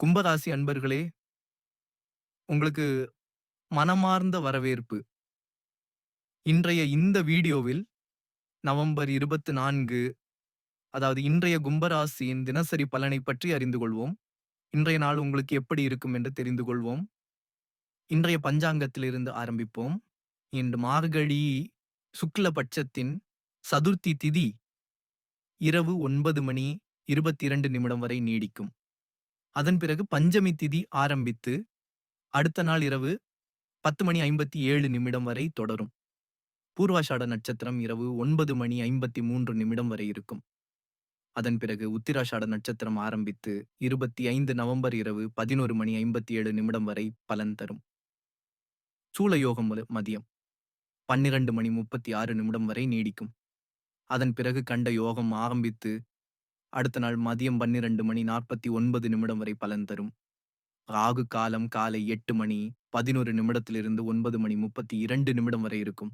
கும்பராசி அன்பர்களே உங்களுக்கு மனமார்ந்த வரவேற்பு. இன்றைய இந்த வீடியோவில் நவம்பர் இருபத்தி நான்கு அதாவது இன்றைய கும்பராசியின் தினசரி பலனை பற்றி அறிந்து கொள்வோம். இன்றைய நாள் உங்களுக்கு எப்படி இருக்கும் என்று தெரிந்து கொள்வோம். இன்றைய பஞ்சாங்கத்திலிருந்து ஆரம்பிப்போம். இன்று மார்கழி சுக்லபட்சத்தின் சதுர்த்தி திதி இரவு ஒன்பது மணி இருபத்தி இரண்டு நிமிடம் வரை நீடிக்கும். அதன் பிறகு பஞ்சமி திதி ஆரம்பித்து அடுத்த நாள் இரவு பத்து மணி ஐம்பத்தி ஏழு நிமிடம் வரை தொடரும். பூர்வாஷாட நட்சத்திரம் இரவு ஒன்பது மணி ஐம்பத்தி மூன்று நிமிடம் வரை இருக்கும். அதன் பிறகு உத்திராஷாட நட்சத்திரம் ஆரம்பித்து இருபத்தி ஐந்து நவம்பர் இரவு பதினோரு மணி ஐம்பத்தி ஏழு நிமிடம் வரை பலன் தரும். சூளயோகம் மதியம் பன்னிரண்டு மணி முப்பத்தி ஆறு நிமிடம் வரை நீடிக்கும். அதன் பிறகு கண்ட யோகம் ஆரம்பித்து அடுத்த நாள் மதியம் பன்னிரண்டு மணி நாற்பத்தி ஒன்பது நிமிடம் வரை பலன் தரும். ராகு காலம் காலை எட்டு மணி பதினோரு நிமிடத்திலிருந்து ஒன்பது மணி முப்பத்தி இரண்டு நிமிடம் வரை இருக்கும்.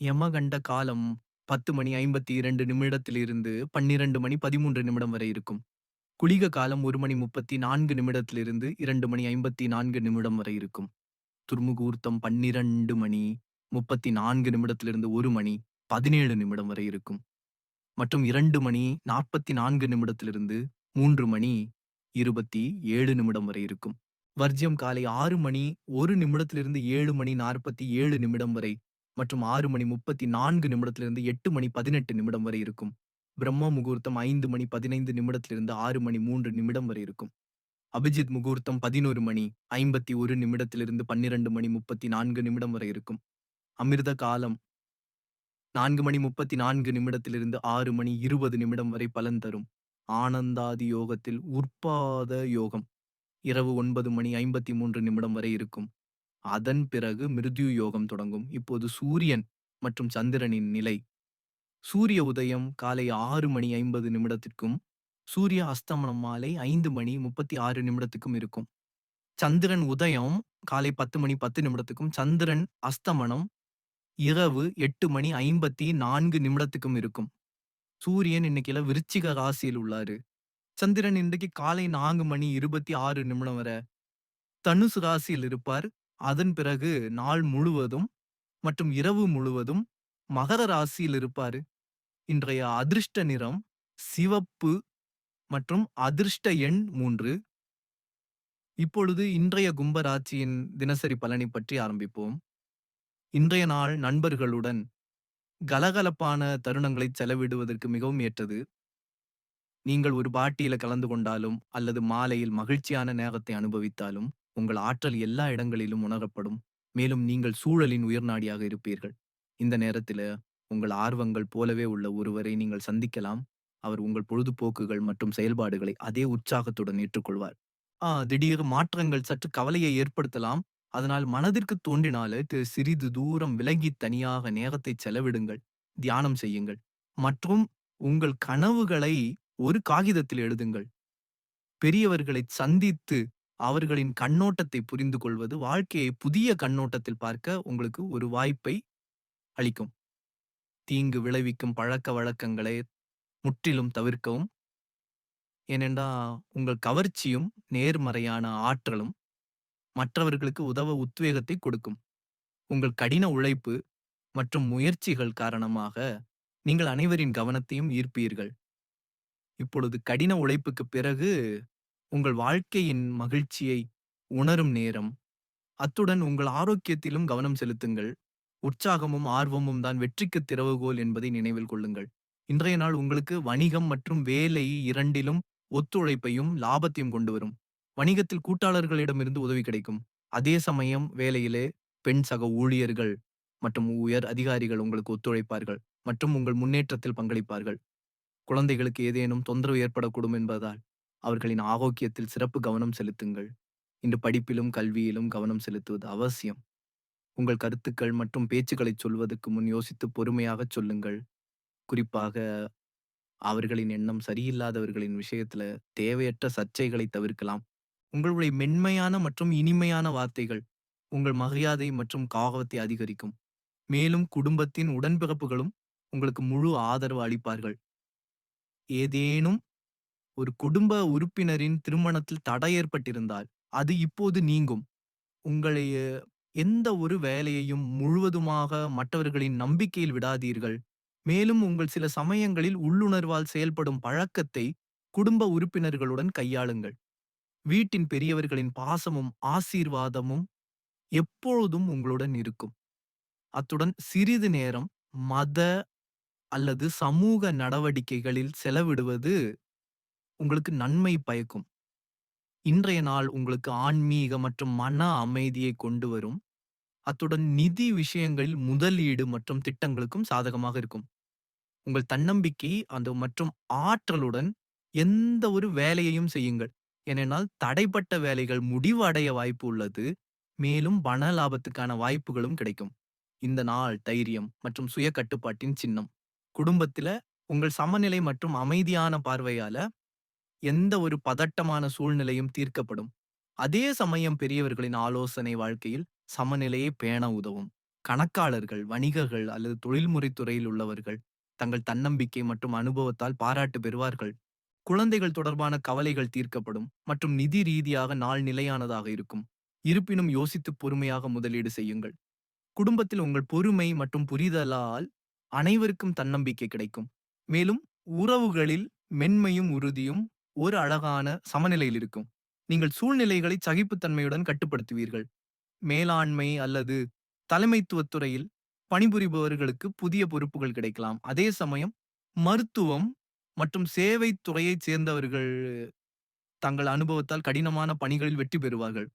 யமகண்ட காலம் பத்து மணி ஐம்பத்தி இரண்டு நிமிடத்திலிருந்து பன்னிரண்டு மணி பதிமூன்று நிமிடம் வரை இருக்கும். குளிக காலம் ஒரு மணி முப்பத்தி நான்கு நிமிடத்திலிருந்து இரண்டு மணி ஐம்பத்தி நான்கு நிமிடம் வரை இருக்கும். துர்முகூர்த்தம் பன்னிரண்டு மணி முப்பத்தி நான்கு நிமிடத்திலிருந்து ஒரு மணி பதினேழு நிமிடம் வரை இருக்கும். மற்றும் இரண்டு மணி நாற்பத்தி நான்கு நிமிடத்திலிருந்து மூன்று மணி இருபத்தி ஏழு நிமிடம் வரை இருக்கும். வர்ஜியம் காலை ஆறு மணி ஒரு நிமிடத்திலிருந்து ஏழு மணி நாற்பத்தி ஏழு நிமிடம் வரை மற்றும் ஆறு மணி முப்பத்தி நான்கு நிமிடத்திலிருந்து எட்டு மணி பதினெட்டு நிமிடம் வரை இருக்கும். பிரம்ம முகூர்த்தம் ஐந்து மணி பதினைந்து நிமிடத்திலிருந்து ஆறு மணி மூன்று நிமிடம் வரை இருக்கும். அபிஜித் முகூர்த்தம் பதினோரு மணி ஐம்பத்தி ஒரு நிமிடத்திலிருந்து பன்னிரண்டு மணி முப்பத்தி நான்கு நிமிடம் வரை இருக்கும். அமிர்த காலம் நான்கு மணி முப்பத்தி நான்கு நிமிடத்திலிருந்து ஆறு மணி இருபது நிமிடம் வரை பலன் தரும். ஆனந்தாதி யோகத்தில் உற்பாத யோகம். இரவு ஒன்பது மணி ஐம்பத்தி மூன்று நிமிடம் வரை இருக்கும். அதன் பிறகு மிருத்யு யோகம் தொடங்கும். இப்போது சூரியன் மற்றும் சந்திரனின் நிலை. சூரிய உதயம் காலை ஆறு மணி ஐம்பது நிமிடத்திற்கும் சூரிய அஸ்தமனம் மாலை ஐந்து மணி முப்பத்தி ஆறு நிமிடத்துக்கும் இருக்கும். சந்திரன் உதயம் காலை பத்து மணி பத்து நிமிடத்துக்கும் சந்திரன் அஸ்தமனம் இரவு எட்டு மணி ஐம்பத்தி நான்கு நிமிடத்துக்கும் இருக்கும். சூரியன் இன்னைக்குல விருச்சிக ராசியில் உள்ளாரு. சந்திரன் இன்றைக்கு காலை நான்கு மணி இருபத்தி ஆறு நிமிடம் வரை தனுசு ராசியில் இருப்பார். அதன் பிறகு நாள் முழுவதும் மற்றும் இரவு முழுவதும் மகர ராசியில் இருப்பாரு. இன்றைய அதிர்ஷ்ட நிறம் சிவப்பு மற்றும் அதிர்ஷ்ட எண் மூன்று. இப்பொழுது இன்றைய கும்பராட்சியின் தினசரி பலனை பற்றி ஆரம்பிப்போம். இன்றைய நாள் நண்பர்களுடன் கலகலப்பான தருணங்களை செலவிடுவதற்கு மிகவும் ஏற்றது. நீங்கள் ஒரு பாட்டியில கலந்து கொண்டாலும் அல்லது மாலையில் மகிழ்ச்சியான நேரத்தை அனுபவித்தாலும் உங்கள் ஆற்றல் எல்லா இடங்களிலும் உணரப்படும். மேலும் நீங்கள் சூழலின் உயர்நாடியாக இருப்பீர்கள். இந்த நேரத்தில உங்கள் ஆர்வங்கள் போலவே உள்ள ஒருவரை நீங்கள் சந்திக்கலாம். அவர் உங்கள் பொழுதுபோக்குகள் மற்றும் செயல்பாடுகளை அதே உற்சாகத்துடன் ஏற்றுக்கொள்வார். ஆ திடீர் மாற்றங்கள் சற்று கவலையை ஏற்படுத்தலாம். அதனால் மனதிற்கு தோன்றினாலே தி- சிறிது தூரம் விலகி தனியாக நேரத்தை செலவிடுங்கள் தியானம் செய்யுங்கள். மற்றும் உங்கள் கனவுகளை ஒரு காகிதத்தில் எழுதுங்கள். பெரியவர்களை சந்தித்து அவர்களின் கண்ணோட்டத்தை புரிந்து கொள்வது வாழ்க்கையை புதிய கண்ணோட்டத்தில் பார்க்க உங்களுக்கு ஒரு வாய்ப்பை அளிக்கும். தீங்கு விளைவிக்கும் பழக்க வழக்கங்களை முற்றிலும் தவிர்க்கவும். ஏனென்றா உங்கள் கவர்ச்சியும் நேர்மறையான ஆற்றலும் மற்றவர்களுக்கு உதவ உத்வேகத்தை கொடுக்கும். உங்கள் கடின உழைப்பு மற்றும் முயற்சிகள் காரணமாக நீங்கள் அனைவரின் கவனத்தையும் ஈர்ப்பீர்கள். இப்பொழுது கடின உழைப்புக்கு பிறகு உங்கள் வாழ்க்கையின் மகிழ்ச்சியை உணரும் நேரம். அத்துடன் உங்கள் ஆரோக்கியத்திலும் கவனம் செலுத்துங்கள். உற்சாகமும் ஆர்வமும் தான் வெற்றிக்கு திறவுகோல் என்பதை நினைவில் கொள்ளுங்கள். இன்றைய நாள் உங்களுக்கு வணிகம் மற்றும் வேலை இரண்டிலும் ஒத்துழைப்பையும் லாபத்தையும் கொண்டு வரும். வணிகத்தில் கூட்டாளர்களிடமிருந்து உதவி கிடைக்கும். அதே சமயம் வேலையிலே பெண் சக ஊழியர்கள் மற்றும் உயர் அதிகாரிகள் உங்களுக்கு ஒத்துழைப்பார்கள் மற்றும் உங்கள் முன்னேற்றத்தில் பங்களிப்பார்கள். குழந்தைகளுக்கு ஏதேனும் தொந்தரவு ஏற்படக்கூடும் என்பதால் அவர்களின் ஆரோக்கியத்தில் சிறப்பு கவனம் செலுத்துங்கள். இன்று படிப்பிலும் கல்வியிலும் கவனம் செலுத்துவது அவசியம். உங்கள் கருத்துக்கள் மற்றும் பேச்சுக்களை சொல்வதற்கு முன் யோசித்து பொறுமையாகச் சொல்லுங்கள். குறிப்பாக அவர்களின் எண்ணம் சரியில்லாதவர்களின் விஷயத்துல தேவையற்ற சர்ச்சைகளை தவிர்க்கலாம். உங்களுடைய மென்மையான மற்றும் இனிமையான வார்த்தைகள் உங்கள் மரியாதை மற்றும் காகவத்தை அதிகரிக்கும் மேலும் குடும்பத்தின் உடன்பிறப்புகளும் உங்களுக்கு முழு ஆதரவு அளிப்பார்கள் ஏதேனும் ஒரு குடும்ப உறுப்பினரின் திருமணத்தில் தடை ஏற்பட்டிருந்தால், அது இப்போது நீங்கும். உங்களைய எந்த ஒரு வேலையையும் முழுவதுமாக மற்றவர்களின் நம்பிக்கையில் விடாதீர்கள். மேலும் உங்கள் சில சமயங்களில் உள்ளுணர்வால் செயல்படும் பழக்கத்தை குடும்ப உறுப்பினர்களுடன் கையாளுங்கள். வீட்டின் பெரியவர்களின் பாசமும், ஆசீர்வாதமும் எப்பொழுதும் உங்களுடன் இருக்கும். அத்துடன் சிறிது நேரம் மத அல்லது சமூக நடவடிக்கைகளில் செலவிடுவது உங்களுக்கு நன்மை பயக்கும். இன்றைய நாள் உங்களுக்கு ஆன்மீக மற்றும் மன அமைதியை கொண்டு வரும். அத்துடன் நிதி விஷயங்களில் முதலீடு மற்றும் திட்டங்களுக்கும் சாதகமாக இருக்கும். உங்கள் தன்னம்பிக்கை அந்த மற்றும் ஆற்றலுடன் எந்த ஒரு வேலையையும் செய்யுங்கள். ஏனென்றால் தடைப்பட்ட வேலைகள் முடிவடைய வாய்ப்பு உள்ளது. மேலும் பண லாபத்துக்கான வாய்ப்புகளும் கிடைக்கும். இந்த நாள் தைரியம் மற்றும் சுய கட்டுப்பாட்டின் சின்னம். குடும்பத்துல உங்கள் சமநிலை மற்றும் அமைதியான பார்வையால எந்த ஒரு பதட்டமான சூழ்நிலையும் தீர்க்கப்படும். அதே சமயம் பெரியவர்களின் ஆலோசனை வாழ்க்கையில் சமநிலையை பேண உதவும். கணக்காளர்கள், வணிகர்கள் அல்லது தொழில்முறை துறையில் உள்ளவர்கள் தங்கள் தன்னம்பிக்கை மற்றும் அனுபவத்தால் பாராட்டு பெறுவார்கள். குழந்தைகள் தொடர்பான கவலைகள் தீர்க்கப்படும் மற்றும் நிதி ரீதியாக நாள் நிலையானதாக இருக்கும். இருப்பினும் யோசித்து பொறுமையாக முதலீடு செய்யுங்கள். குடும்பத்தில் உங்கள் பொறுமை மற்றும் புரிதலால் அனைவருக்கும் தன்னம்பிக்கை கிடைக்கும். மேலும் உறவுகளில் மென்மையும் உறுதியும் ஒரு அழகான சமநிலையில் இருக்கும். நீங்கள் சூழ்நிலைகளை சகிப்புத்தன்மையுடன் கட்டுப்படுத்துவீர்கள். மேலாண்மை அல்லது தலைமைத்துவத் துறையில் பணிபுரிபவர்களுக்கு புதிய பொறுப்புகள் கிடைக்கலாம். அதே சமயம் மருத்துவம் மற்றும் சேவைத் துறையைச் சேர்ந்தவர்கள் தங்கள் அனுபவத்தால் கடினமான பணிகளில் வெற்றி பெறுவார்கள்.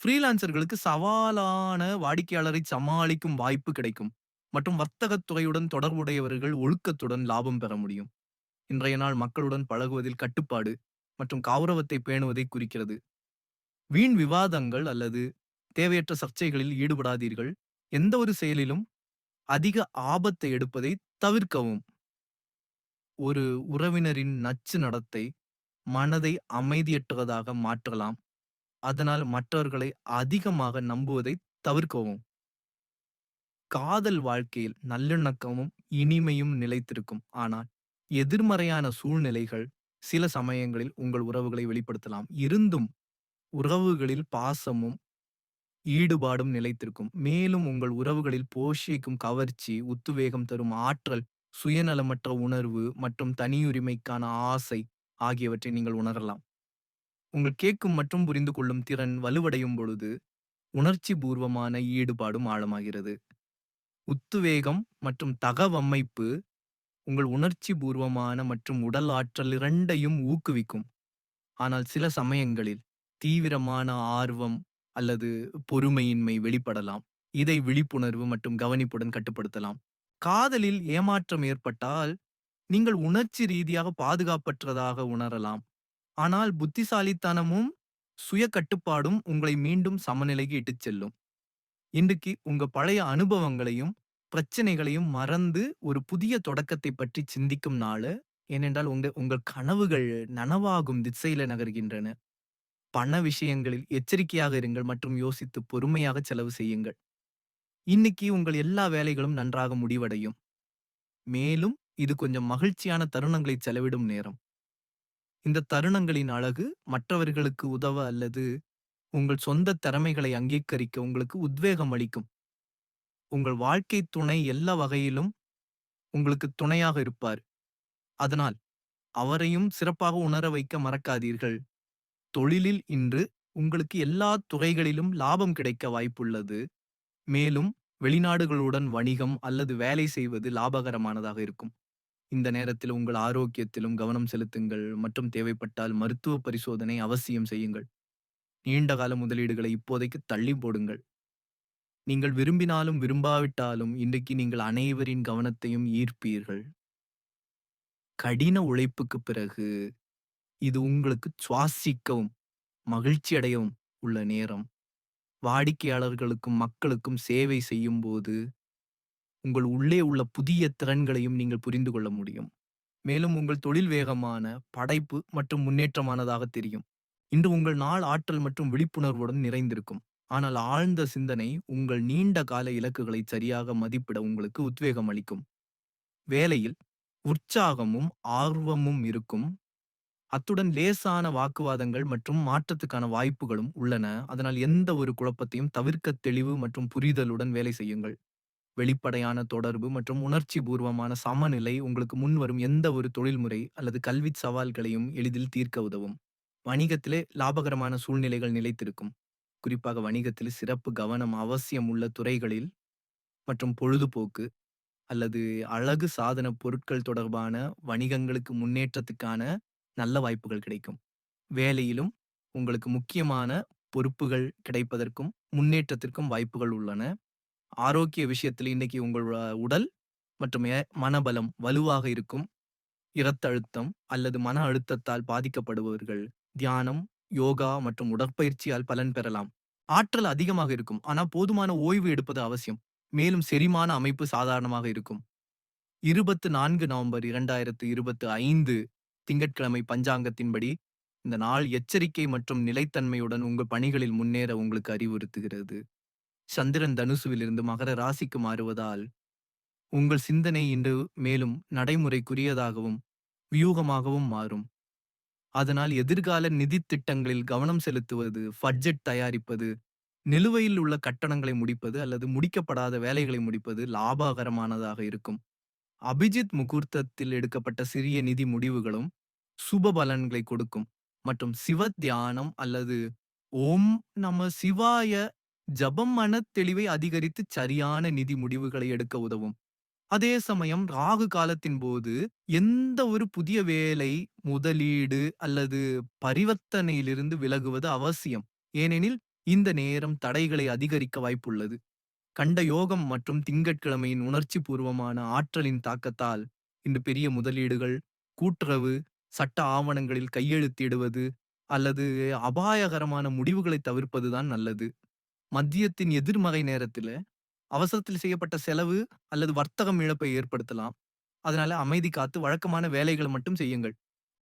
ஃப்ரீலான்சர்களுக்கு சவாலான வாடிக்கையாளரை சமாளிக்கும் வாய்ப்பு கிடைக்கும் மற்றும் வர்த்தகத் துறையுடன் தொடர்புடையவர்கள் ஒழுக்கத்துடன் லாபம் பெற முடியும். இன்றைய நாள் மக்களுடன் பழகுவதில் கட்டுப்பாடு மற்றும் கௌரவத்தை பேணுவதை குறிக்கிறது. வீண் விவாதங்கள் அல்லது தேவையற்ற சர்ச்சைகளில் ஈடுபடாதீர்கள். எந்த ஒரு செயலிலும் அதிக ஆபத்தை எடுப்பதை தவிர்க்கவும். ஒரு உறவினரின் நச்சு நடத்தை மனதை அமைதியற்றதாக மாற்றலாம். அதனால் மற்றவர்களை அதிகமாக நம்புவதை தவிர்க்கவும். காதல் வாழ்க்கையில் நல்லிணக்கமும், இனிமையும் நிலைத்திருக்கும். ஆனால் எதிர்மறையான சூழ்நிலைகள் சில சமயங்களில் உங்கள் உறவுகளை வெளிப்படுத்தலாம். இருந்தும் உறவுகளில் பாசமும், ஈடுபாடும் நிலைத்திருக்கும். மேலும் உங்கள் உறவுகளில் போஷிக்கும் கவர்ச்சி, உத்துவேகம் தரும் ஆற்றல், சுயநலமற்ற உணர்வு மற்றும் தனியுரிமைக்கான ஆசை ஆகியவற்றை நீங்கள் உணரலாம். உங்கள் கேட்கும் மற்றும் புரிந்து கொள்ளும் திறன் வலுவடையும் பொழுது, உணர்ச்சிபூர்வமான ஈடுபாடும் ஆழமாகிறது. உத்துவேகம் மற்றும் தகவமைப்பு உங்கள் உணர்ச்சிபூர்வமான மற்றும் உடல் ஆற்றல் இரண்டையும் ஊக்குவிக்கும். ஆனால் சில சமயங்களில் தீவிரமான ஆர்வம் அல்லது பொறுமையின்மை வெளிப்படலாம். இதை விழிப்புணர்வு மற்றும் கவனிப்புடன் கட்டுப்படுத்தலாம். காதலில் ஏமாற்றம் ஏற்பட்டால் நீங்கள் உணர்ச்சி ரீதியாக பாதுகாப்பற்றதாக உணரலாம். ஆனால் புத்திசாலித்தனமும், சுய கட்டுப்பாடும் உங்களை மீண்டும் சமநிலைக்கு இட்டுச் செல்லும். இன்றைக்கு உங்க பழைய அனுபவங்களையும், பிரச்சனைகளையும் மறந்து ஒரு புதிய தொடக்கத்தை பற்றி சிந்திக்கும் நாள் ஏனென்றால் உங்க உங்கள் கனவுகள் நனவாகும் திசையில நகர்கின்றன. பண விஷயங்களில் எச்சரிக்கையாக இருங்கள் மற்றும் யோசித்து பொறுமையாக செலவு செய்யுங்கள். இன்னைக்கு உங்கள் எல்லா வேலைகளும் நன்றாக முடிவடையும். மேலும் இது கொஞ்சம் மகிழ்ச்சியான தருணங்களை செலவிடும் நேரம். இந்த தருணங்களின் அழகு மற்றவர்களுக்கு உதவ அல்லது உங்கள் சொந்த திறமைகளை அங்கீகரிக்க உங்களுக்கு உத்வேகம் அளிக்கும். உங்கள் வாழ்க்கை துணை எல்லா வகையிலும் உங்களுக்கு துணையாக இருப்பார். அதனால் அவரையும் சிறப்பாக உணர வைக்க மறக்காதீர்கள். தொழிலில் இன்று உங்களுக்கு எல்லா துறைகளிலும் லாபம் கிடைக்க வாய்ப்புள்ளது. மேலும் வெளிநாடுகளுடன் வணிகம் அல்லது வேலை செய்வது லாபகரமானதாக இருக்கும். இந்த நேரத்தில் உங்கள் ஆரோக்கியத்திலும் கவனம் செலுத்துங்கள் மற்றும் தேவைப்பட்டால் மருத்துவ பரிசோதனை அவசியம் செய்யுங்கள். நீண்ட கால முதலீடுகளை இப்போதைக்கு தள்ளி போடுங்கள். நீங்கள் விரும்பினாலும் விரும்பாவிட்டாலும் இன்றைக்கு நீங்கள் அனைவரின் கவனத்தையும் ஈர்ப்பீர்கள். கடின உழைப்புக்குப் பிறகு இது உங்களுக்கு சுவாசிக்கவும், மகிழ்ச்சி அடையவும் உள்ள நேரம். வாடிக்கையாளர்களுக்கும், மக்களுக்கும் சேவை செய்யும்போது, உங்கள் உள்ளே உள்ள புதிய திறன்களையும் நீங்கள் புரிந்து கொள்ள முடியும். மேலும் உங்கள் தொழில் வேகமான, படைப்பு மற்றும் முன்னேற்றமானதாக தெரியும். இன்று உங்கள் நாள் ஆற்றல் மற்றும் விழிப்புணர்வுடன் நிறைந்திருக்கும். ஆனால் ஆழ்ந்த சிந்தனை உங்கள் நீண்ட கால இலக்குகளை சரியாக மதிப்பிட உங்களுக்கு உத்வேகம் அளிக்கும். வேலையில் உற்சாகமும், ஆர்வமும் இருக்கும். அத்துடன் லேசான வாக்குவாதங்கள் மற்றும் மாற்றத்துக்கான வாய்ப்புகளும் உள்ளன. அதனால் எந்த ஒரு குழப்பத்தையும் தவிர்க்க தெளிவு மற்றும் புரிதலுடன் வேலை செய்யுங்கள். வெளிப்படையான தொடர்பு மற்றும் உணர்ச்சிபூர்வமான சமநிலை உங்களுக்கு முன்வரும் எந்த ஒரு தொழில்முறை அல்லது கல்வி சவால்களையும் எளிதில் தீர்க்க உதவும். வணிகத்திலே லாபகரமான சூழ்நிலைகள் நிலைத்திருக்கும். குறிப்பாக வணிகத்தில் சிறப்பு கவனம் அவசியம் உள்ள துறைகளில் மற்றும் பொழுதுபோக்கு அல்லது அழகு சாதன பொருட்கள் தொடர்பான வணிகங்களுக்கு முன்னேற்றத்துக்கான நல்ல வாய்ப்புகள் கிடைக்கும். வேலையிலும் உங்களுக்கு முக்கியமான பொறுப்புகள் கிடைப்பதற்கும், முன்னேற்றத்திற்கும் வாய்ப்புகள் உள்ளன. ஆரோக்கிய விஷயத்தில் இன்னைக்கு உங்கள் உடல் மற்றும் மனபலம் வலுவாக இருக்கும். இரத்த அழுத்தம் அல்லது மன அழுத்தத்தால் பாதிக்கப்படுபவர்கள் தியானம், யோகா மற்றும் உடற்பயிற்சியால் பலன் பெறலாம். ஆற்றல் அதிகமாக இருக்கும். ஆனால் போதுமான ஓய்வு எடுப்பது அவசியம். மேலும் செரிமான அமைப்பு சாதாரணமாக இருக்கும். 24 நவம்பர் 2025 திங்கட்கிழமை பஞ்சாங்கத்தின்படி, இந்த நாள் எச்சரிக்கை மற்றும் நிலைத்தன்மையுடன் உங்கள் பணிகளில் முன்னேற உங்களுக்கு அறிவுறுத்துகிறது. சந்திரன் தனுசுவிலிருந்து மகர ராசிக்கு மாறுவதால், உங்கள் சிந்தனை இன்று மேலும் நடைமுறைக்குரியதாகவும், வியூகமாகவும் மாறும். அதனால் எதிர்கால நிதித் திட்டங்களில் கவனம் செலுத்துவது, பட்ஜெட் தயாரிப்பது, நிலுவையில் உள்ள கட்டணங்களை முடிப்பது அல்லது முடிக்கப்படாத வேலைகளை முடிப்பது லாபகரமானதாக இருக்கும். அபிஜித் முகூர்த்தத்தில் எடுக்கப்பட்ட சிறிய நிதி முடிவுகளும் சுப பலன்களை கொடுக்கும் மற்றும் சிவ தியானம் அல்லது ஓம் நம சிவாய ஜபம் மனத் தெளிவை அதிகரித்து சரியான நிதி முடிவுகளை எடுக்க உதவும். அதே சமயம் ராகு காலத்தின் போது எந்த ஒரு புதிய வேலை, முதலீடு அல்லது பரிவர்த்தனையிலிருந்து விலகுவது அவசியம். ஏனெனில் இந்த நேரம் தடைகளை அதிகரிக்க வாய்ப்புள்ளது. கண்ட யோகம் மற்றும் திங்கட்கிழமையின் உணர்ச்சி பூர்வமான ஆற்றலின் தாக்கத்தால், இன்று பெரிய முதலீடுகள், கூட்டுறவு, சட்ட ஆவணங்களில் கையெழுத்திடுவது அல்லது அபாயகரமான முடிவுகளை தவிர்ப்பதுதான் நல்லது. மதியத்தின் எதிர்மறை நேரத்தில, அவசரத்தில் செய்யப்பட்ட செலவு அல்லது வர்த்தகம் இழப்பை ஏற்படுத்தலாம். அதனால அமைதி காத்து வழக்கமான வேலைகளை மட்டும் செய்யுங்கள்.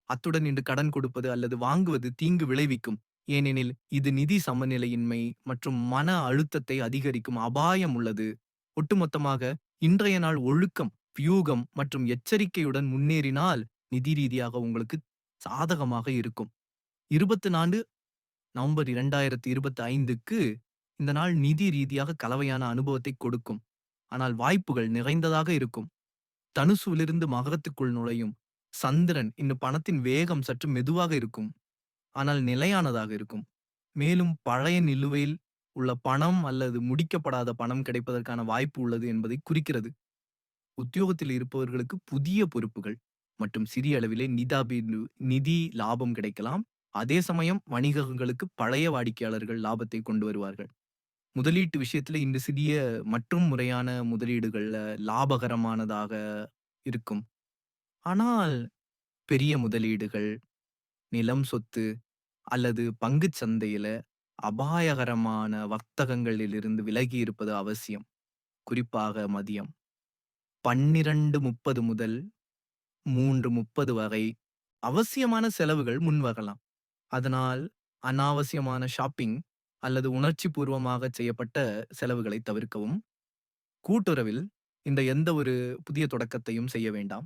அத்துடன் இன்று கடன் கொடுப்பது அல்லது வாங்குவது தீங்கு விளைவிக்கும். ஏனெனில் இது நிதி சமநிலையின்மை மற்றும் மன அழுத்தத்தை அதிகரிக்கும் அபாயம் உள்ளது. ஒட்டுமொத்தமாக இன்றைய நாள் ஒழுக்கம், வியூகம் மற்றும் எச்சரிக்கையுடன் முன்னேறினால் நிதி ரீதியாக உங்களுக்கு சாதகமாக இருக்கும். 24 நவம்பர் 2025க்கு இந்த நாள் நிதி ரீதியாக கலவையான அனுபவத்தை கொடுக்கும். ஆனால் வாய்ப்புகள் நிறைந்ததாக இருக்கும். தனுசுவிலிருந்து மகரத்துக்குள் நுழையும் சந்திரன் இன்னும் பணத்தின் வேகம் சற்று மெதுவாக இருக்கும். ஆனால் நிலையானதாக இருக்கும். மேலும் பழைய நிலுவையில் உள்ள பணம் அல்லது முடிக்கப்படாத பணம் கிடைப்பதற்கான வாய்ப்பு உள்ளது என்பதை குறிக்கிறது. உத்தியோகத்தில் இருப்பவர்களுக்கு புதிய பொறுப்புகள் மற்றும் சிறிய அளவிலே நிதாபி நிதி லாபம் கிடைக்கலாம். அதே சமயம் வணிகங்களுக்கு பழைய வாடிக்கையாளர்கள் லாபத்தை கொண்டு வருவார்கள். முதலீட்டு விஷயத்துல இன்று சிறிய மற்றும் முறையான முதலீடுகள்ல லாபகரமானதாக இருக்கும். ஆனால் பெரிய முதலீடுகள், நிலம், சொத்து அல்லது பங்கு சந்தையில அபாயகரமான வர்த்தகங்களிலிருந்து விலகி இருப்பது அவசியம். குறிப்பாக மதியம் 12:30 முதல் 3:30 வரை அவசியமான செலவுகள் முன்வரலாம். அதனால் அனாவசியமான ஷாப்பிங் அல்லது உணர்ச்சிபூர்வமாக செய்யப்பட்ட செலவுகளை தவிர்க்கவும். கூட்டுறவில் இந்த எந்த ஒரு புதிய தொடக்கத்தையும் செய்ய வேண்டாம்.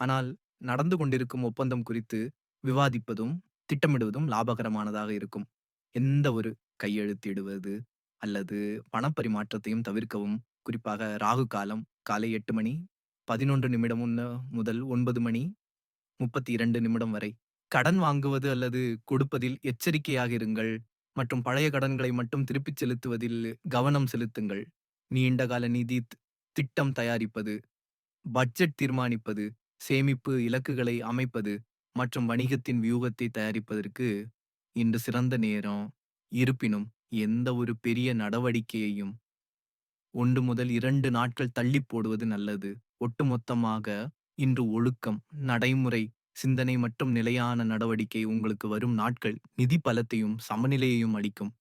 ஆனால் நடந்து கொண்டிருக்கும் ஒப்பந்தம் குறித்து விவாதிப்பதும், திட்டமிடுவதும் லாபகரமானதாக இருக்கும். எந்த ஒரு கையெழுத்திடுவது அல்லது பணப்பரிமாற்றத்தையும் தவிர்க்கவும். குறிப்பாக ராகு காலம் காலை எட்டு மணி 11 நிமிடம் முன்ன முதல் 9 மணி 32 நிமிடம் வரை. கடன் வாங்குவது அல்லது கொடுப்பதில் எச்சரிக்கையாக இருங்கள் மற்றும் பழைய கடன்களை மட்டும் திருப்பிச் செலுத்துவதில் கவனம் செலுத்துங்கள். நீண்டகால நிதி திட்டம் தயாரிப்பது, பட்ஜெட் தீர்மானிப்பது, சேமிப்பு இலக்குகளை அமைப்பது மற்றும் வணிகத்தின் வியூகத்தை தயாரிப்பதற்கு இன்று சிறந்த நேரம். இருப்பினும் எந்த ஒரு பெரிய நடவடிக்கையையும் ஒன்று முதல் இரண்டு நாட்கள் தள்ளிப் போடுவது நல்லது. ஒட்டுமொத்தமாக இன்று ஒழுக்கம், நடைமுறை, சிந்தனை மற்றும் நிலையான நடவடிக்கை உங்களுக்கு வரும் நாட்கள் நிதி பலத்தையும், சமநிலையையும் அளிக்கும்.